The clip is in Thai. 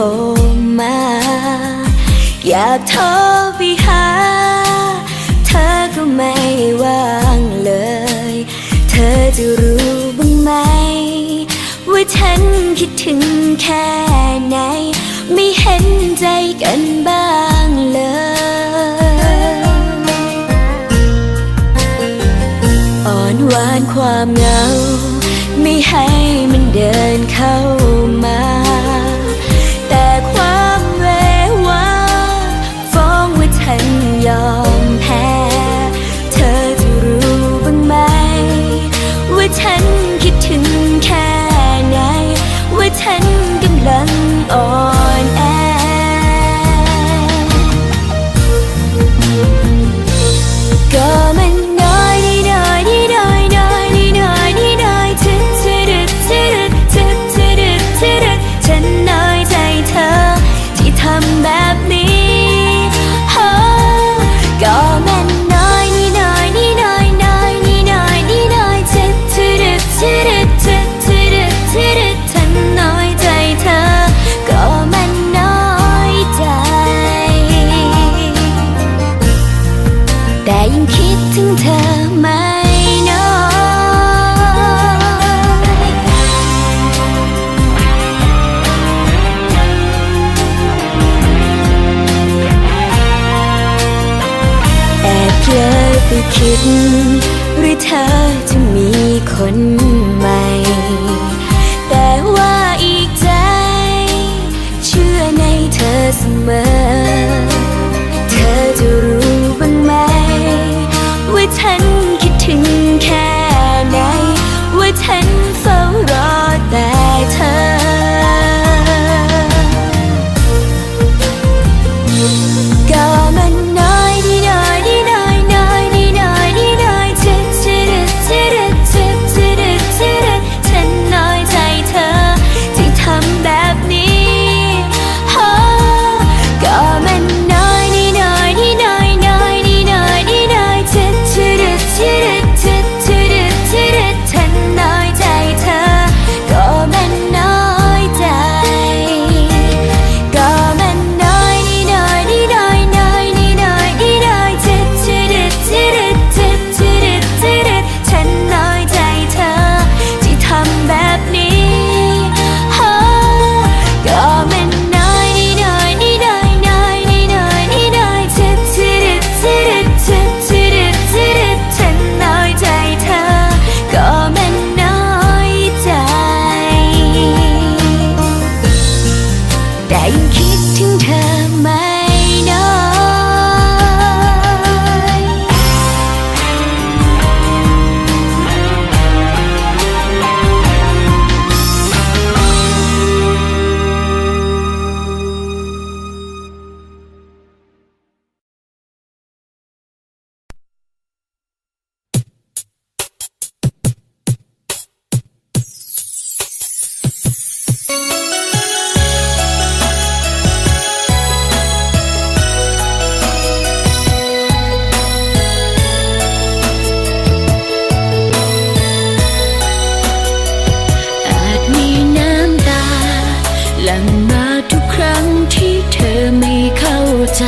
ทรมา อยากโทรไปหา เธอก็ไม่ว่างเลย เธอจะรู้บ้างไหม ว่าฉันคิดถึงแค่ไหน ไม่เห็นใจกันบ้างเลยอ่อนหวานความเหงา ไม่ให้มันเดินเข้า แต่ยังคิดถึงเธอไหมน้อแอบเผลไปคิดหรือเธอจะมีคนใหม่ แต่ว่าอีกใจ เชื่อในเธอเสมอ 听着麦าทุกครั้งที่เธอไม่เข้าใจ